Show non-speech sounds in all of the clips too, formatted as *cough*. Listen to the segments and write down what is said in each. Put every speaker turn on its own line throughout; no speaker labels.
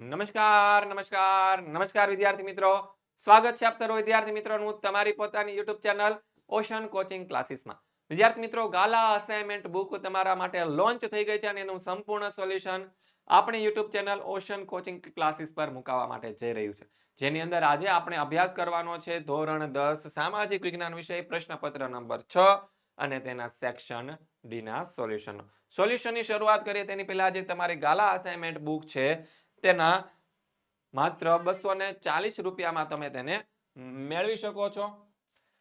નમસ્કાર નમસ્કાર નમસ્કાર વિદ્યાર્થી મિત્રો. સ્વાગત છે આપ સર્વ વિદ્યાર્થી મિત્રોનું તમારી પોતાની યુટ્યુબ ચેનલ ઓશન કોચિંગ ક્લાસીસમાં વિદ્યાર્થી મિત્રો ગાલા અસાઇનમેન્ટ બુક તમારા માટે લોન્ચ થઈ ગઈ છે અને એનું સંપૂર્ણ સોલ્યુશન આપણી YouTube channel ocean coaching classes પર મુકાવવા માટે જઈ રહ્યું છે. જેની અંદર આજે આપણે અભ્યાસ કરવાનો છે ધોરણ દસ, સામાજિક વિજ્ઞાન વિષય, પ્રશ્નપત્ર નંબર છ અને તેના સેક્શન ડી ના સોલ્યુશન સોલ્યુશનની શરૂઆત કરીએ, તેની પહેલા જે તમારી ગાલા અસાઇનમેન્ટ બુક છે. તેના માત્ર બસો ને ચાલીસ રૂપિયામાં તમે તેને મેળવી શકો છો.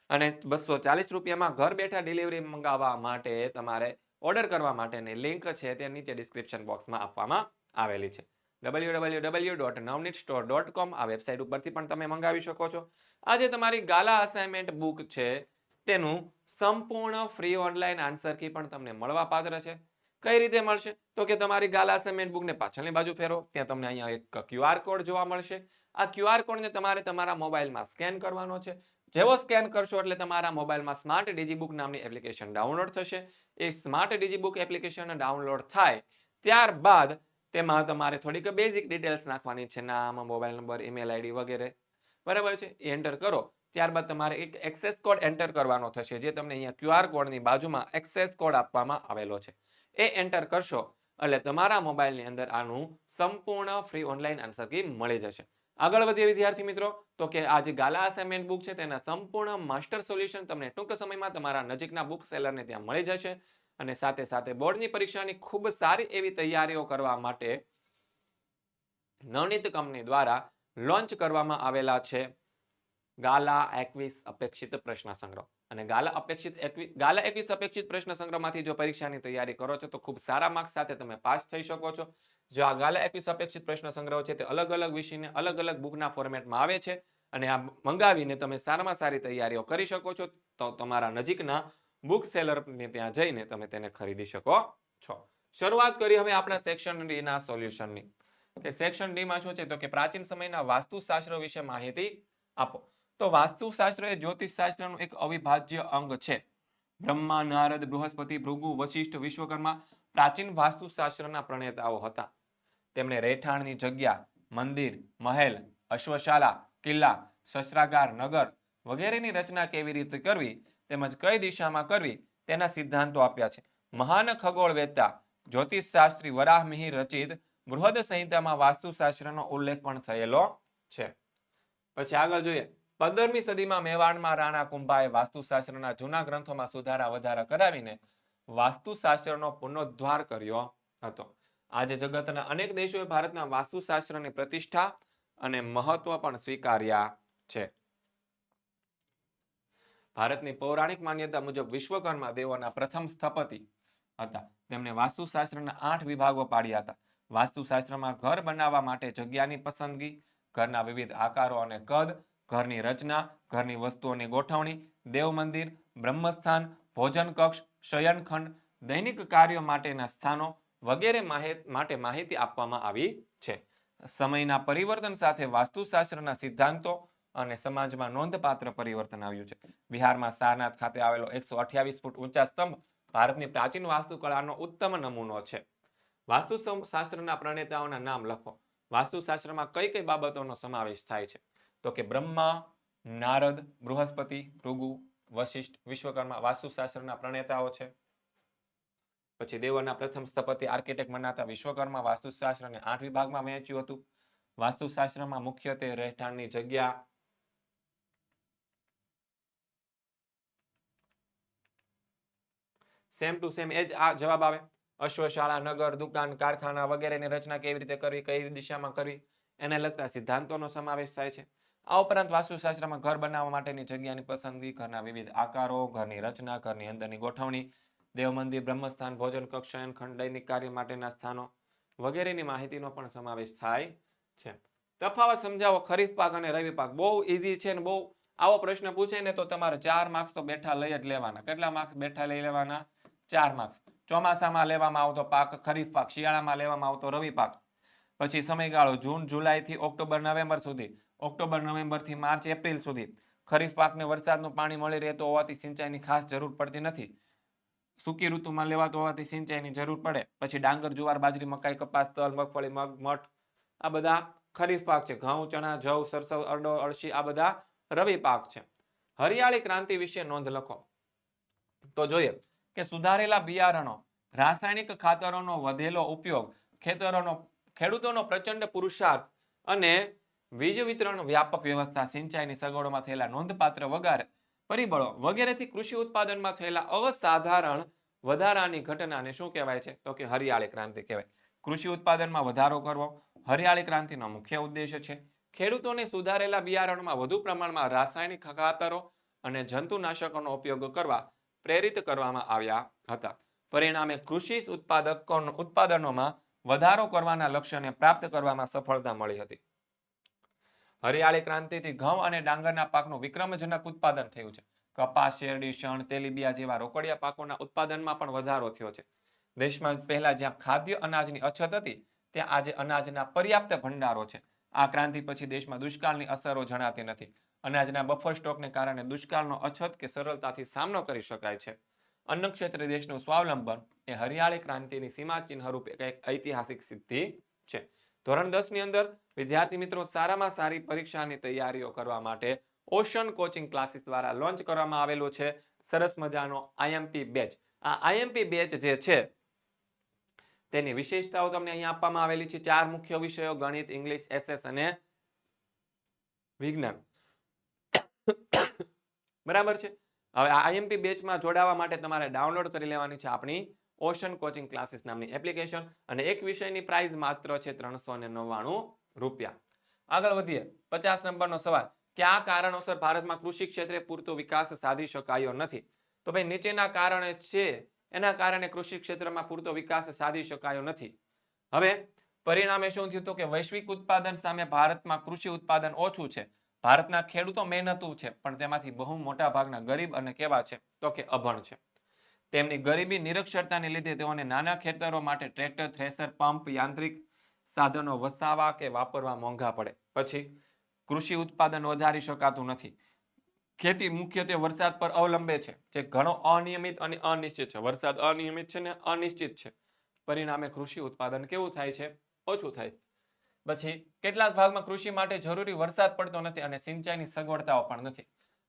અને બસો ચાલીસ રૂપિયામાં ઘર બેઠા ડિલિવરી મંગાવવા માટે તમારે ઓર્ડર કરવા માટેની લિંક છે તે નીચે ડિસ્ક્રિપ્શન બોક્સમાં આપવામાં આવેલી છે. W W W dot Navneet store dot com આ વેબસાઇટ ઉપરથી પણ તમે મંગાવી શકો છો. આજે તમારી ગાલા અસાઇનમેન્ટ બુક છે તેનું સંપૂર્ણ ફ્રી ઓનલાઈન આન્સર કી પણ તમને મળવા પાત્ર છે. કઈ રીતે મળશે? તો કે તમારી ગાલા અસાઇનમેન્ટ બુકને પાછળની બાજુ ફેરો ત્યાં તમને અહીંયા એક ક્યુઆર કોડ જોવા મળશે. આ ક્યુઆર કોડને તમારે તમારા મોબાઈલમાં સ્કેન કરવાનો છે. જેવો સ્કેન કરશો એટલે તમારા મોબાઈલમાં સ્માર્ટ ડીજીબુક નામની એપ્લિકેશન ડાઉનલોડ થશે. એ સ્માર્ટ ડીજીબુક એપ્લિકેશન ડાઉનલોડ થાય ત્યારબાદ તેમાં તમારે થોડીક બેઝિક ડિટેલ્સ નાખવાની છે. નામ મોબાઈલ નંબર ઈમેલ આઈડી વગેરે. બરાબર છે? એ એન્ટર કરો. ત્યારબાદ તમારે એક એક્સેસ કોડ એન્ટર કરવાનો થશે, જે તમને અહીંયા ક્યુઆર કોડની બાજુમાં એક્સેસ કોડ આપવામાં આવેલો છે. એ એન્ટર કરશો, એટલે તમારા મોબાઈલની અંદર આનું સંપૂર્ણ ફ્રી ઓનલાઈન આન્સર કી મળી જશે. આગળ વધીએ વિદ્યાર્થી મિત્રો, તો કે આ જે ગાલા અસાઇનમેન્ટ બુક છે તેના સંપૂર્ણ માસ્ટર સોલ્યુશન તમને ટૂંક સમયમાં તમારા નજીકના બુક સેલરને ત્યાં મળી જશે. અને સાથે સાથે બોર્ડની પરીક્ષાની ખૂબ સારી એવી તૈયારીઓ કરવા માટે નવનીત કંપની દ્વારા લોન્ચ કરવામાં આવેલા છે ગાલા એકવીસ અપેક્ષિત પ્રશ્ન સંગ્રહ. અને ગાલા અપેક્ષિત ગાલા એકવીસ અપેક્ષિત પ્રશ્ન સંગ્રહમાંથી જો પરીક્ષાની તૈયારી કરો છો, તો ખૂબ સારા માર્ક્સ સાથે તમે પાસ થઈ શકો છો. જો આ ગાલા એકવીસ અપેક્ષિત પ્રશ્ન સંગ્રહ છે, તે અલગ અલગ વિષયને અલગ અલગ બુકના ફોર્મેટમાં આવે છે અને આ મંગાવીને તમે સારામાં સારી તૈયારીઓ કરી શકો છો, તો તમારા નજીકના બુક સેલરને ત્યાં જઈને તમે તેને ખરીદી શકો છો. શરૂઆત કરી હવે આપણા સેક્શન ડીના સોલ્યુશનની કે સેક્શન ડી માં શું છે? તો કે પ્રાચીન સમયના વાસ્તુશાસ્ત્ર વિશે માહિતી આપો. તો વાસ્તુશાસ્ત્ર એ જ્યોતિષશાસ્ત્રનું એક અવિભાજ્ય અંગ છે. બ્રહ્મા, નારદ, બૃહસ્પતિ, ભૃગુ, વશિષ્ઠ, વિશ્વકર્મા પ્રાચીન વાસ્તુશાસ્ત્રના પ્રણેતાઓ હતા. તેમણે રહેઠાણની જગ્યા, મંદિર, મહેલ, અશ્વશાલા, કિલ્લા, શસ્ત્રાગાર, નગર વગેરેની રચના કેવી રીતે કરવી તેમજ કઈ દિશામાં કરવી તેના સિદ્ધાંતો આપ્યા છે. મહાન ખગોળવેત્તા, જ્યોતિષશાસ્ત્રી વરાહમિહિર રચિત બૃહદ સંહિતામાં વાસ્તુશાસ્ત્રનો ઉલ્લેખ પણ થયેલો છે. પછી આગળ જોઈએ. પંદરમી સદીમાં મેવાડમાં રાણા કુંભાએ વાસ્તુશાસ્ત્રના જૂના ગ્રંથોમાં સુધારા વધારા કરાવીને વાસ્તુશાસ્ત્રનો પુનરુદ્ધાર કર્યો હતો. આજે જગતના અનેક દેશોએ ભારતના વાસ્તુશાસ્ત્રની પ્રતિષ્ઠા અને મહત્વ પણ સ્વીકાર્યા છે. ભારતની પૌરાણિક માન્યતા મુજબ વિશ્વકર્મા દેવોના પ્રથમ સ્થપતિ હતા. તેમણે વાસ્તુશાસ્ત્રના આઠ વિભાગો પાડ્યા હતા. વાસ્તુશાસ્ત્રમાં ઘર બનાવવા માટે જગ્યાની પસંદગી, ઘરના વિવિધ આકારો અને કદ ઘરની રચના, ઘરની વસ્તુઓની ગોઠવણી, દેવ મંદિર, બ્રહ્મસ્થાન, ભોજન કક્ષ શયનખંડ દૈનિક કાર્યો માટેના સ્થાનો વગેરે માટે માહિતી આપવામાં આવી છે. સમયના પરિવર્તન સાથે વાસ્તુશાસ્ત્રના સિદ્ધાંતો અને સમાજમાં નોંધપાત્ર પરિવર્તન આવ્યું છે. બિહારમાં સારનાથ ખાતે આવેલો એકસો અઠ્યાવીસ ફૂટ ઊંચા સ્તંભ ભારતની પ્રાચીન વાસ્તુકળાનો ઉત્તમ નમૂનો છે. વાસ્તુ શાસ્ત્રના પ્રણેતાઓના નામ લખો. વાસ્તુશાસ્ત્રમાં કઈ કઈ બાબતોનો સમાવેશ થાય છે? તો કે બ્રહ્મા, નારદ, બૃહસ્પતિ, ભૃગુ, વશિષ્ઠ, વિશ્વકર્મા, વાસ્તુશાસ્ત્રના પ્રણેતાઓ છે. પછી દેવોના પ્રથમ સ્થપતિ આર્કિટેક્ટ મનાતા વિશ્વકર્મા વાસ્તુશાસ્ત્રને આઠ વિભાગમાં વહેંચ્યું હતું. વાસ્તુશાસ્ત્રમાં મુખ્યત્વે રહેઠાણની જગ્યા સેમ ટુ સેમ એ જ આ જવાબ આવે. અશ્વશાળા, નગર, દુકાન, કારખાના વગેરેની રચના કેવી રીતે કરવી, કઈ દિશામાં કરવી, એને લગતા સિદ્ધાંતોનો સમાવેશ થાય છે. આ ઉપરાંત વાસ્તુશાસ્ત્રમાં ઘર બનાવવા માટેની જગ્યાની પસંદગી, ઘરના વિવિધ આકારો, ઘરની રચના, ઘરની અંદરની ગોઠવણી દેવ મંદિર બ્રહ્મસ્થાન, ભોજન કક્ષ ખંડ દૈનિક કાર્ય માટેના સ્થાનો વગેરેની માહિતીનો પણ સમાવેશ થાય છે. તફાવત સમજાવો, ખરીફ પાક અને રવિ પાક બહુ ઈઝી છે ને બહુ આવો પ્રશ્ન પૂછે ને તો તમારે ચાર માર્ક્સ તો બેઠા લઈ જ લેવાના. કેટલા માર્ક્સ બેઠા લઈ લેવાના? ચાર માર્ક્સ ચોમાસામાં લેવામાં આવતો પાક, ખરીફ પાક, શિયાળામાં લેવામાં આવતો રવિ પાક. પછી સમયગાળો જૂન જુલાઈ થી ઓક્ટોબર, નવેમ્બર સુધી ઓક્ટોબર નવેમ્બરથી માર્ચ, એપ્રિલ સુધી ખરીફ પાકને વરસાદનું પાણી મળી રહેતું હોવાથી સિંચાઈની ખાસ જરૂર પડતી નથી. સૂકી ઋતુમાં લેવાતો હોવાથી સિંચાઈની જરૂર પડે. પછી ડાંગર, જુવાર, બાજરી, મકાઈ, કપાસ, તલ, મગફળી, મગ, મઠ, આ બધા ખરીફ પાક છે. ઘઉં, ચણા, જવ, સરસવ, અરડો, અળસી, આ બધા રવિ પાક છે. હરિયાળી ક્રાંતિ વિશે નોંધ લખો. તો જોઈએ કે સુધારેલા બિયારણો, રાસાયણિક ખાતરોનો વધેલો ઉપયોગ ખેતરોનો ખેડૂતોનો પ્રચંડ પુરુષાર્થ અને વીજ વિતરણ વ્યાપક વ્યવસ્થા સિંચાઈની સગવડોમાં થયેલા નોંધપાત્ર વગાર પરિબળો વગેરેથી કૃષિ ઉત્પાદનમાં થયેલા અસાધારણ વધારાની ઘટનાને શું કહેવાય છે? તો કે હરિયાળી ક્રાંતિ કહેવાય. કૃષિ ઉત્પાદનમાં વધારો કરવો હરિયાળી ક્રાંતિનો મુખ્ય ઉદ્દેશ છે. ખેડૂતોને સુધારેલા બિયારણમાં વધુ પ્રમાણમાં રાસાયણિક ખાતરો અને જંતુનાશકોનો ઉપયોગ કરવા પ્રેરિત કરવામાં આવ્યા હતા. પરિણામે કૃષિ ઉત્પાદકો ઉત્પાદનોમાં વધારો કરવાના લક્ષ્યને પ્રાપ્ત કરવામાં સફળતા મળી હતી. હરિયાળી ક્રાંતિથી ઘઉં અને ડાંગરના પાકનું વિક્રમજનક ઉત્પાદન થયું છે. કપાસ, શેરડી, શણ, તેલીબિયા જેવા રોકડિયા પાકોના ઉત્પાદનમાં પણ વધારો થયો છે. દેશમાં પહેલા જ્યાં ખાદ્ય અનાજની અછત હતી, ત્યાં આજે અનાજના પર્યાપ્ત ભંડારો છે. આ ક્રાંતિ પછી દેશમાં દુષ્કાળની અસરો જણાતી નથી. અનાજના બફર સ્ટોકને કારણે દુષ્કાળનો અછત કે સરળતાથી સામનો કરી શકાય છે. અન્ન ક્ષેત્રે દેશનું સ્વાવલંબન એ હરિયાળી ક્રાંતિની સીમાચિહ્ન રૂપે એક ઐતિહાસિક સિદ્ધિ છે. ધોરણ દસની અંદર વિદ્યાર્થી મિત્રો સારામાં સારી પરીક્ષાની તૈયારીઓ કરવા માટે ઓશન કોચિંગ ક્લાસીસ દ્વારા લોન્ચ કરવામાં આવેલું છે. સરસ મજાનો આઈએમપી બેચ. આ આઈએમપી બેચ જે છે, તેની વિશેષતાઓ તમને અહીંયા આપવામાં આવેલી છે. ચાર મુખ્ય વિષયો, ગણિત, ઇંગ્લિશ, એસએસ અને વિજ્ઞાન. *coughs* બરાબર છે? હવે આઈએમપી બેચમાં જોડાવા માટે તમારે ડાઉનલોડ કરી લેવાની છે આપણી ઓશન કોચિંગ ક્લાસીસ નામની એપ્લિકેશન અને એક વિષયની પ્રાઇસ માત્ર છે ત્રણસો ને રૂપિયા. આગળ વધીએ. પચાસ નંબરનો સવાલ. કયા કારણોસર ભારતમાં કૃષિ ક્ષેત્રે પૂરતો વિકાસ સાધી શકાયો નથી? તો ભાઈ, નીચેના કારણે છે, એના કારણે કૃષિ ક્ષેત્રમાં પૂરતો વિકાસ સાધી શકાયો નથી. હવે, પરિણામે શું થયું તો કે વૈશ્વિક ઉત્પાદન સામે ભારતમાં કૃષિ ઉત્પાદન ઓછું છે. ભારતના ખેડૂતો મહેનતુ છે, પણ તેમાંથી બહુ મોટા ભાગના ગરીબ અને કેવા છે? તો કે અભણ છે. તેમની ગરીબી નિરક્ષરતાને લીધે તેઓને નાના ખેતરો માટે ટ્રેક્ટર, થ્રેસર, પંપ, યાંત્રિક સાધનો વસાવા કે વાપરવા મોંઘા પડે. પછી કૃષિ ઉત્પાદન વધારી શકાતું નથી. ખેતી મુખ્યત્વે વરસાદ પર અવલંબે છે, જે ઘણો અનિયમિત અને અનિશ્ચિત છે. વરસાદ અનિયમિત છે ને અનિશ્ચિત છે. પરિણામે કૃષિ ઉત્પાદન કેવું થાય છે? ઓછું થાય. પછી કેટલાક ભાગમાં કૃષિ માટે જરૂરી વરસાદ પડતો નથી અને સિંચાઈની સગવડતાઓ પણ નથી.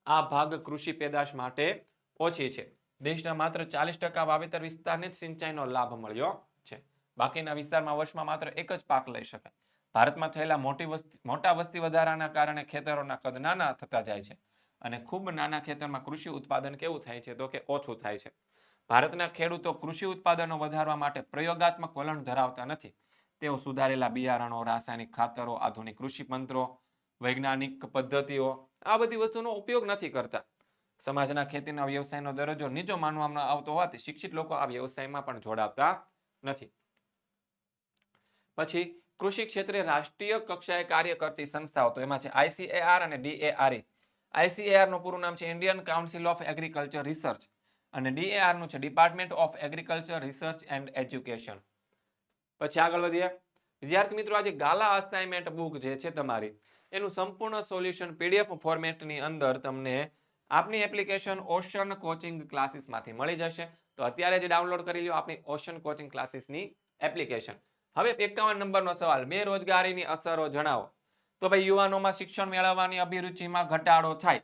આ ભાગ કૃષિ પેદાશ માટે ઓછી છે. દેશના માત્ર ચાલીસ ટકા વાવેતર વિસ્તારને જ સિંચાઈનો લાભ મળ્યો છે. બાકીના વિસ્તારમાં વર્ષમાં માત્ર એક જ પાક લઈ શકાય. ભારતમાં થયેલા મોટી વસ્તી, મોટા વસ્તી વધારાના કારણે ખેતરોના કદ નાના થતા જાય છે અને ખૂબ નાના ખેતરમાં કૃષિ ઉત્પાદન કેવું થાય છે તો કે ઓછું થાય છે. ભારતના ખેડૂતો કૃષિ ઉત્પાદનો વધારવા માટે પ્રયોગાત્મક વલણ ધરાવતા નથી. તેઓ સુધારેલા બિયારણો, રાસાયણિક ખાતરો, આધુનિક કૃષિ મંત્રો, વૈજ્ઞાનિક પદ્ધતિઓ આ બધી વસ્તુનો ઉપયોગ નથી કરતા. સમાજના ખેતીના વ્યવસાયનો દરજ્જો નીચો માનવામાં આવતો હોવાથી શિક્ષિત લોકો આ વ્યવસાયમાં પણ જોડાતા નથી. પછી કૃષિ ક્ષેત્રે રાષ્ટ્રીય કક્ષાએ કાર્ય કરતી સંસ્થાઓ તો એમાં છે આઈસીએઆર અને ડીએઆરએ આઈસીએઆરનું પૂરું નામ છે Indian council of agriculture research અને ડીએઆરનું છે department of agriculture research and education. પછી આગળ વધીએ. વિદ્યાર્થી મિત્રો, આજે ગાલા અસાઇનમેન્ટ બુક જે છે તમારી, એનું સંપૂર્ણ સોલ્યુશન પીડીએફ ફોર્મેટની અંદર તમને આપની એપ્લિકેશન ઓશન કોચિંગ ક્લાસીસમાંથી મળી જશે. તો અત્યારે જ ડાઉનલોડ કરી લો આપણી ઓશન કોચિંગ ક્લાસીસની એપ્લિકેશન હવે એકાવન નંબરનો સવાલ, બેરોજગારીની અસરો જણાવો. તો ભાઈ, યુવાનોમાં શિક્ષણ મેળવવાની અભિરુચિમાં ઘટાડો થાય.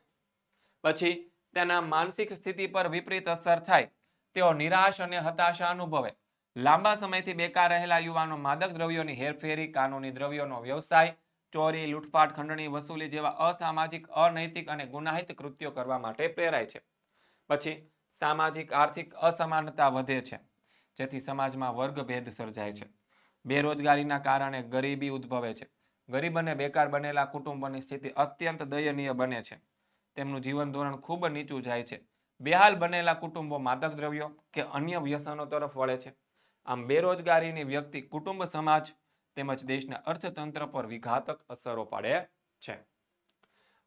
પછી તેના માનસિક સ્થિતિ પર વિપરીત અસર થાય. તેઓ નિરાશ અને હતાશા અનુભવે. લાંબા સમયથી બેકાર રહેલા યુવાનો માદક દ્રવ્યોની હેરફેરી, કાનૂની દ્રવ્યોનો વ્યવસાય ચોરી, લૂંટફાટ, ખંડણી, વસૂલી જેવા અસામાજિક, અનૈતિક અને ગુનાહિત કૃત્યો કરવા માટે પ્રેરાય છે. પછી સામાજિક, આર્થિક અસમાનતા વધે છે, જેથી સમાજમાં વર્ગભેદ સર્જાય છે. બેરોજગારીના કારણે ગરીબી ઉદ્ભવે છે. ગરીબ અને બેકાર બનેલા કુટુંબોની સ્થિતિ અત્યંત દયનીય બને છે. તેમનું જીવન ધોરણ ખૂબ નીચું જાય છે. બેહાલ બનેલા કુટુંબો માદક દ્રવ્યો કે અન્ય વ્યસનો તરફ વળે છે. આમ બેરોજગારીની વ્યક્તિ કુટુંબ સમાજ તેમજ દેશના અર્થતંત્ર પર વિઘાતક અસરો પડે છે.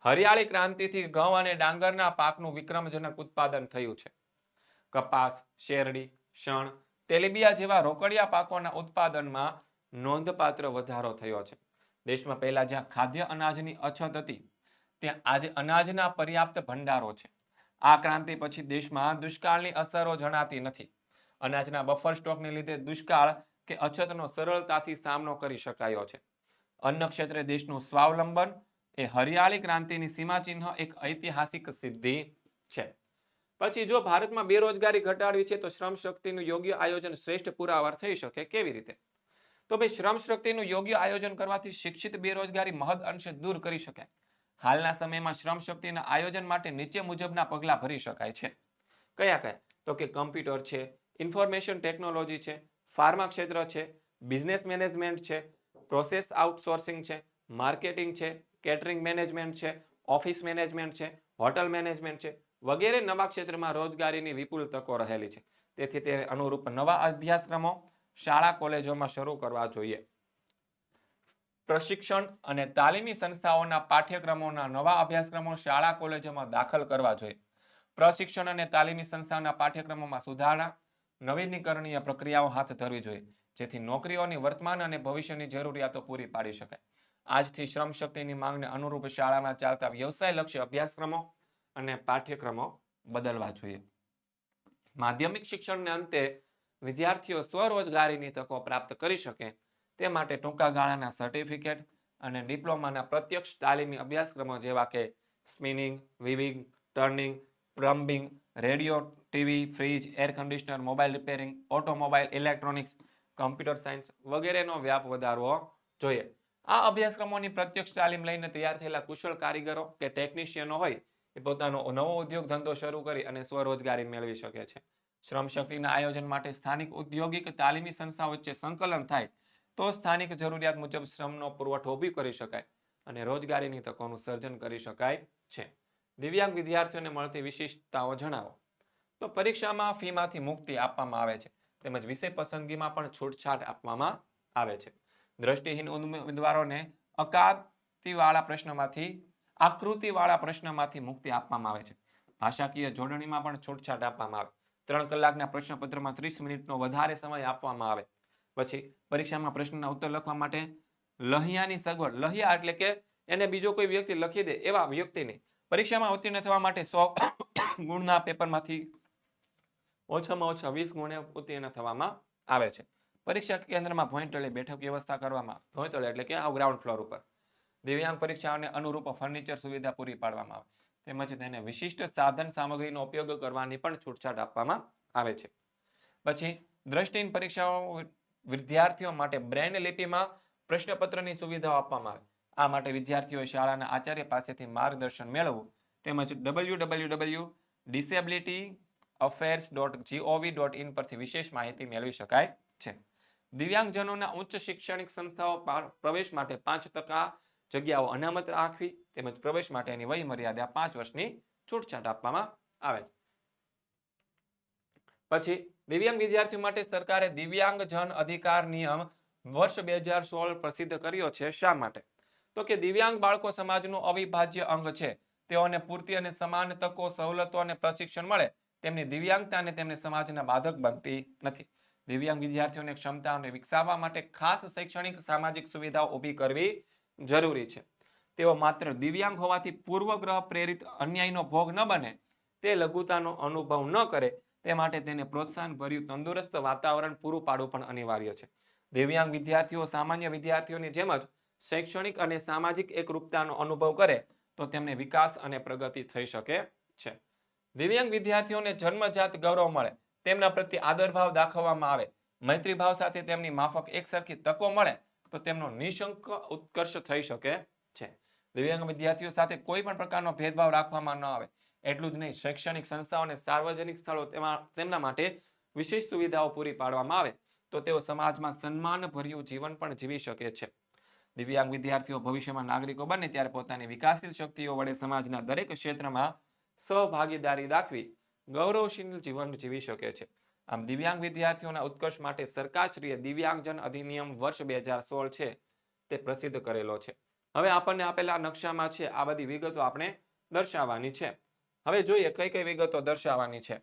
હરિયાળી ક્રાંતિથી ઘઉં અને ડાંગરના પાકનું વિક્રમજનક ઉત્પાદન થયું છે. કપાસ, શેરડી, શણ, તેલીબિયા જેવા રોકડિયા પાકોના ઉત્પાદનમાં નોંધપાત્ર વધારો થયો છે. દેશમાં પહેલા જ્યાં ખાદ્ય અનાજની અછત હતી, ત્યાં આજે અનાજના પર્યાપ્ત ભંડારો છે. આ ક્રાંતિ પછી દેશમાં દુષ્કાળની અસરો જણાતી નથી. અનાજના બફર સ્ટોકને લીધે દુષ્કાળ કે અછતનો સરળતાથી સામનો કરી શકાયો છે. અન્ન ક્ષેત્રે દેશનું સ્વાવલંબન એ હરિયાળી ક્રાંતિની સીમાચિહ્ન એક ઐતિહાસિક સિદ્ધિ છે. પછી જો ભારતમાં બેરોજગારી ઘટાડવી છે, તો શ્રમ શક્તિનું યોગ્ય આયોજન શ્રેષ્ઠ પુરાવાર થઈ શકે કેવી રીતે? તો ભાઈ, શ્રમ શક્તિનું યોગ્ય આયોજન કરવાથી શિક્ષિત બેરોજગારી મહદ અંશે દૂર કરી શકાય હાલના સમયમાં શ્રમ શક્તિના આયોજન માટે નીચે મુજબના પગલાં ભરી શકાય છે. કયા કયા? તો કે કમ્પ્યુટર છે, ઇન્ફોર્મેશન ટેકનોલોજી છે ફાર્મા ક્ષેત્ર છે, બિઝનેસ મેનેજમેન્ટ છે, પ્રોસેસ આઉટસોર્સિંગ છે, માર્કેટિંગ છે, કેટરિંગ મેનેજમેન્ટ છે, ઓફિસ મેનેજમેન્ટ છે, હોટલ મેનેજમેન્ટ છે, વગેરે નવા ક્ષેત્રમાં રોજગારીની વિપુલ તકો રહેલી છે. તેથી તે અનુરૂપ નવા અભ્યાસક્રમો શાળા, કોલેજોમાં શરૂ કરવા જોઈએ. પ્રશિક્ષણ અને તાલીમી સંસ્થાઓના પાઠ્યક્રમોના નવા અભ્યાસક્રમો શાળા, કોલેજોમાં દાખલ કરવા જોઈએ. પ્રશિક્ષણ અને તાલીમી સંસ્થાના પાઠ્યક્રમોમાં સુધારણા નવીનીકરણીય પ્રક્રિયાઓ હાથ ધરવી જોઈએ, જેથી નોકરીઓની વર્તમાન અને ભવિષ્યની જરૂરિયાતો પૂરી પાડી શકાય. આજથી શ્રમ શક્તિની માંગને અનુરૂપ શાળામાં ચાલતા વ્યવસાયલક્ષી અભ્યાસક્રમો અને પાઠ્યક્રમો બદલવા જોઈએ. માધ્યમિક શિક્ષણને અંતે વિદ્યાર્થીઓ સ્વરોજગારીની તકો પ્રાપ્ત કરી શકે, તે માટે ટૂંકા ગાળાના સર્ટિફિકેટ અને ડિપ્લોમાના પ્રત્યક્ષ તાલીમી અભ્યાસક્રમો જેવા કે spinning, weaving, turning, plumbing, radio TV, fridge air conditioner mobile repairing automobile electronics computer science વગેરેનો વ્યાપ વધારવો જોઈએ. આ અભ્યાસક્રમોની પ્રત્યક્ષ તાલીમ લઈને તૈયાર થયેલા કુશળ કારીગરો કે ટેકનિશિયનો હોય, એ પોતાનો નવો ઉદ્યોગ ધંધો શરૂ કરી અને સ્વરોજગારી મેળવી શકે છે. શ્રમ શક્તિના આયોજન માટે સ્થાનિક ઔદ્યોગિક તાલીમી સંસ્થાઓ વચ્ચે સંકલન થાય, તો સ્થાનિક જરૂરિયાત મુજબ શ્રમનો પુરવઠો ઊભી કરી શકાય અને રોજગારીની તકોનું સર્જન કરી શકાય છે. દિવ્યાંગ વિદ્યાર્થીઓને મળતી વિશિષ્ટતાઓ જણાવો. તો પરીક્ષામાં ફીમાંથી મુક્તિ આપવામાં આવે છે. તેમજ વિષય પસંદગીમાં પણ છૂટછાટ આપવામાં આવે છે. દ્રષ્ટિહીન ઉમેદવારોને અકાતિવાળા પ્રશ્નમાંથી, આકૃતિવાળા પ્રશ્નમાંથી મુક્તિ આપવામાં આવે છે. ભાષાકીય જોડણીમાં પણ છૂટછાટ આપવામાં આવે. ત્રણ કલાકના પ્રશ્નપત્રમાં ત્રીસ મિનિટનો વધારે સમય આપવામાં આવે. પછી પરીક્ષામાં પ્રશ્નના ઉત્તર લખવા માટે લહિયાની સગવડ, લહિયા એટલે કે એને બીજો કોઈ વ્યક્તિ લખી દે એવા વ્યક્તિને પરીક્ષામાં ઉત્તીર્ણ થવા માટે સો *coughs* ગુણના પેપરમાંથી ઓછામાં ઓછા વીસ ગુણે ઉત્તીર્ણ થવામાં આવે છે. પરીક્ષા કેન્દ્રમાં ભોંયટળે બેઠક વ્યવસ્થા કરવામાં આવે એટલે કે આ ગ્રાઉન્ડ ફ્લોર ઉપર. દિવ્યાંગ પરીક્ષાઓને અનુરૂપ ફર્નિચર સુવિધા પૂરી પાડવામાં આવે. તેમજ તેને વિશિષ્ટ સાધન સામગ્રીનો ઉપયોગ કરવાની પણ છૂટછાટ આપવામાં આવે છે. પછી, દ્રષ્ટિહીન પરીક્ષાઓ વિદ્યાર્થીઓ માટે બ્રેન લિપિમાં પ્રશ્નપત્રની સુવિધાઓ આપવામાં આવે. આ માટે વિદ્યાર્થીઓએ શાળાના આચાર્ય પાસેથી માર્ગદર્શન મેળવવું. તેમજ W W W disability affairs dot G O V dot in પરથી વિશેષ માહિતી મેળવી શકાય છે. દિવ્યાંગજનોના ઉચ્ચ શૈક્ષણિક સંસ્થાઓ પ્રવેશ માટે પાંચ ટકા જગ્યાઓ અનામત રાખવી તેમજ પ્રવેશ માટેની વય મર્યાદા પાંચ વર્ષની છૂટછાટ આપવામાં આવે છે. પછી, દિવ્યાંગ વિદ્યાર્થીઓ માટે સરકારે દિવ્યાંગ જન અધિકાર નિયમ વર્ષ બે હજાર સોળ પ્રસિદ્ધ કર્યો છે. શા માટે? તો કે દિવ્યાંગ બાળકો સમાજનું અવિભાજ્ય અંગ છે. તેઓને પૂરતી અને સમાન તકો, સવલતો અને પ્રશિક્ષણ મળે તેમની દિવ્યાંગતાને તેમને સમાજના બાધક બનતી નથી. દિવ્યાંગ વિદ્યાર્થીઓને ક્ષમતાઓને વિકસાવવા માટે ખાસ શૈક્ષણિક સામાજિક સુવિધાઓ ઊભી કરવી જરૂરી છે. તેઓ માત્ર દિવ્યાંગ હોવાથી પૂર્વગ્રહ પ્રેરિત અન્યાયનો ભોગ ન બને, તે લઘુતાનો અનુભવ ન કરે, તે માટે તેને પ્રોત્સાહન ભર્યું તંદુરસ્ત વાતાવરણ પૂરું પાડવું પણ અનિવાર્ય છે. દિવ્યાંગ વિદ્યાર્થીઓ સામાન્ય વિદ્યાર્થીઓની જેમ જ શૈક્ષણિક અને સામાજિક એકરૂપતાનો અનુભવ કરે, તો તેમને વિકાસ અને પ્રગતિ થઈ શકે છે. દિવ્યાંગ વિદ્યાર્થીઓને જન્મજાત ગૌરવ મળે, તેમના પ્રત્યે આદરભાવ દાખવવામાં આવે મૈત્રીભાવ સાથે તેમની માફક એકસરખી તકો મળે, તો તેમનો નિશંક ઉત્કર્ષ થઈ શકે છે. દિવ્યાંગ વિદ્યાર્થીઓ સાથે કોઈ પણ પ્રકારનો ભેદભાવ રાખવામાં ન આવે, એટલું જ નહીં, શૈક્ષણિક સંસ્થાઓ અને સાર્વજનિક સ્થળો તેમાં, તેમના માટે વિશેષ સુવિધાઓ પૂરી પાડવામાં આવે, તો તેઓ સમાજમાં સન્માનભર્યું જીવન પણ જીવી શકે છે. દિવ્યાંગ વિદ્યાર્થીઓ ભવિષ્યમાં નાગરિકો બને ત્યારે પોતાની વિકાસશીલ શક્તિઓ વડે સમાજના દરેક ક્ષેત્રમાં સહભાગીદારી દાખવી ગૌરવશીલ જીવન જીવી શકે છે. આમ દિવ્યાંગ વિદ્યાર્થીઓના ઉત્કર્ષ માટે સરકારશ્રીએ દિવ્યાંગજન અધિનિયમ વર્ષ બે હજાર સોળ છે તે પ્રસિદ્ધ કરેલો છે. હવે આપણને આપેલા નકશામાં છે, આ બધી વિગતો આપણે દર્શાવવાની છે. હવે જોઈએ કઈ કઈ વિગતો દર્શાવવાની છે.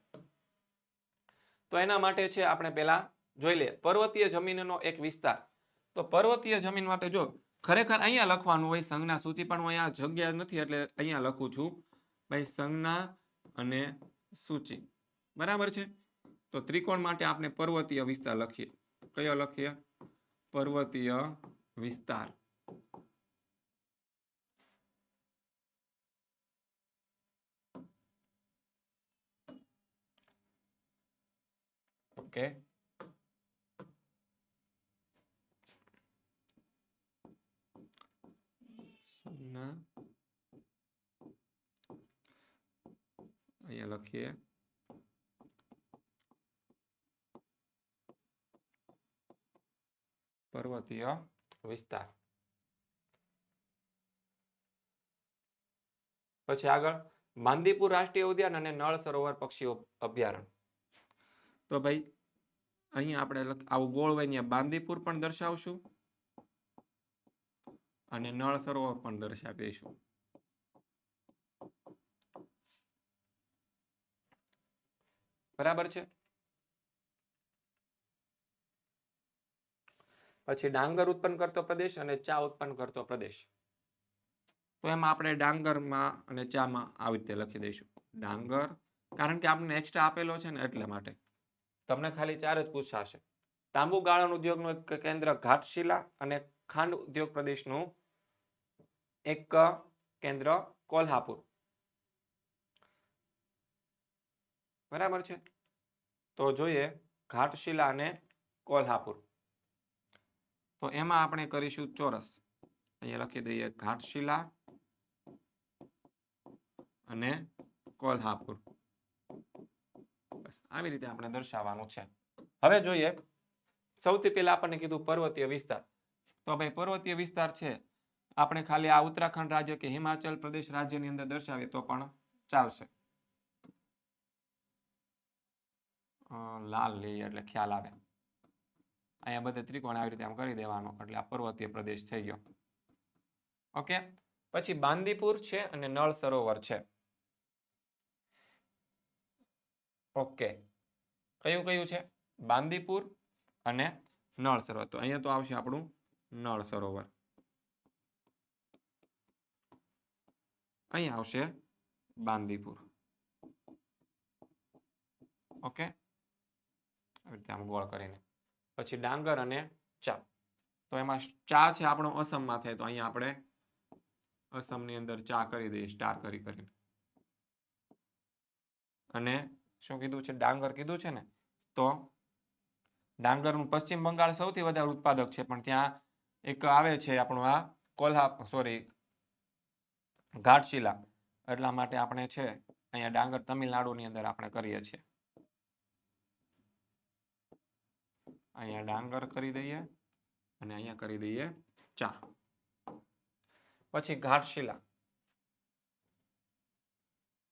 તો એના માટે છે, આપણે પહેલા જોઈ લઈએ. પર્વતીય જમીનનો એક વિસ્તાર. તો પર્વતીય જમીન માટે જો ખરેખર અહીંયા લખવાનું હોય, સંજ્ઞા સૂચિ પણ હું અહીંયા જગ્યા નથી એટલે અહીંયા લખું છું. ભાઈ, સંજ્ઞા અને સૂચિ. બરાબર છે? તો ત્રિકોણ માટે આપણે પર્વતીય વિસ્તાર લખીએ. કયો લખીએ? પર્વતીય વિસ્તાર. ઓકે. સંજ્ઞા અહીંયા લખીએ પર્વતીય વિસ્તાર પછી આગળ બાંદીપુર રાષ્ટ્રીય ઉદ્યાન અને નળ સરોવર પક્ષીઓ અભયારણ્ય. તો ભાઈ, અહીંયા આપણે આવું ગોળ હોય ત્યાં બાંદીપુર પણ દર્શાવશું અને નળ સરોવર પણ દર્શાવી બરાબર છે? પછી ડાંગર ઉત્પન્ન કરતો પ્રદેશ અને ચા ઉત્પન્ન કરતો પ્રદેશ. તો એમાં આપણે ડાંગરમાં અને ચામાં આવી રીતે લખી દઈશું. ડાંગર, કારણ કે આપણને એક્સ્ટ્રા આપેલો છે ને એટલે માટે. તમને ખાલી ચાર જ પૂછાશે. તાંબુ ગાળણ ઉદ્યોગનું એક કેન્દ્ર ઘાટશીલા અને ખાંડ ઉદ્યોગ પ્રદેશનું એક કેન્દ્ર કોલ્હાપુર. બરાબર છે? તો જોઈએ ઘાટશિલા અને કોલ્હાપુર. તો એમાં આપણે કરીશું ચોરસ. અહીંયા લખી દઈએ ઘાટશિલા અને કોલ્હાપુર. બસ, આવી રીતે આપણે દર્શાવવાનું છે. હવે જોઈએ, સૌથી પહેલા આપણને કીધું પર્વતીય વિસ્તાર. તો ભાઈ, પર્વતીય વિસ્તાર છે. આપણે ખાલી આ ઉત્તરાખંડ રાજ્ય કે હિમાચલ પ્રદેશ રાજ્યની અંદર દર્શાવીએ તો પણ ચાલશે. લાલ લઈએ એટલે ખ્યાલ આવે. અહીંયા બધે ત્રિકોણ આવી રીતે આમ કરી દેવાનો, એટલે આ પર્વતીય પ્રદેશ થઈ ગયો. ઓકે પછી બાંદીપુર છે અને નળ સરોવર છે. ઓકે કયું કયું છે? બાંદીપુર અને નળ સરોવર. તો અહીંયા તો આવશે આપણું નળ સરોવર. અહીંયા આવશે બાંદીપુર. ઓકે આવી આમ ગોળ કરીને. પછી ડાંગર અને ચા. તો એમાં ચા છે આપણો અસમમાં થાય તો અહીંયા આપણે અસમની અંદર ચા કરી દઈએ, સ્ટાર કરી કરીને. અને શું કીધું છે? ડાંગર કીધું છે ને? તો ડાંગરનું પશ્ચિમ બંગાળ સૌથી વધારે ઉત્પાદક છે, પણ ત્યાં એક આવે છે આપણું આ કોલ્હા સોરી, ઘાટશીલા. એટલા માટે આપણે છે, અહીંયા ડાંગર તમિલનાડુની અંદર આપણે કરીએ છીએ. અહીંયા ડાંગર કરી દઈએ અને અહીંયા કરી દઈએ ચા. પછી ઘાટશીલા.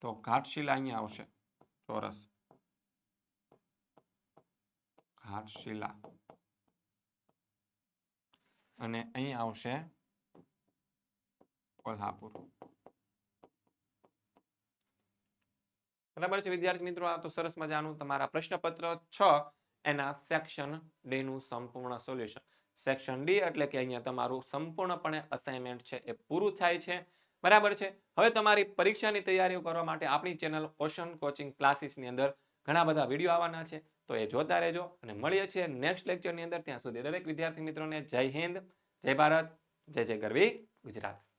તો ઘાટશીલા અહીંયા આવશે ચોરસ. ઘાટશીલા. અને અહીં આવશે કોલ્હાપુર. બરાબર છે વિદ્યાર્થી મિત્રો, આ તો સરસ મજાનું તમારા પ્રશ્નપત્ર છ. એના સેક્શન ડીનું સંપૂર્ણ સોલ્યુશન સેક્શન ડી એટલે કે અહીંયા તમારું સંપૂર્ણપણે અસાઇનમેન્ટ છે એ પૂરું થાય છે. બરાબર છે? હવે તમારી પરીક્ષાની તૈયારીઓ કરવા માટે આપણી ચેનલ ઓશન કોચિંગ ક્લાસીસની અંદર ઘણા બધા વીડિયો આવવાના છે. તો એ જોતા રહેજો અને મળીએ છીએ નેક્સ્ટ લેક્ચરની અંદર. ત્યાં સુધી દરેક વિદ્યાર્થી મિત્રોને જય હિન્દ, જય ભારત, જય જય ગરવી, ગુજરાત.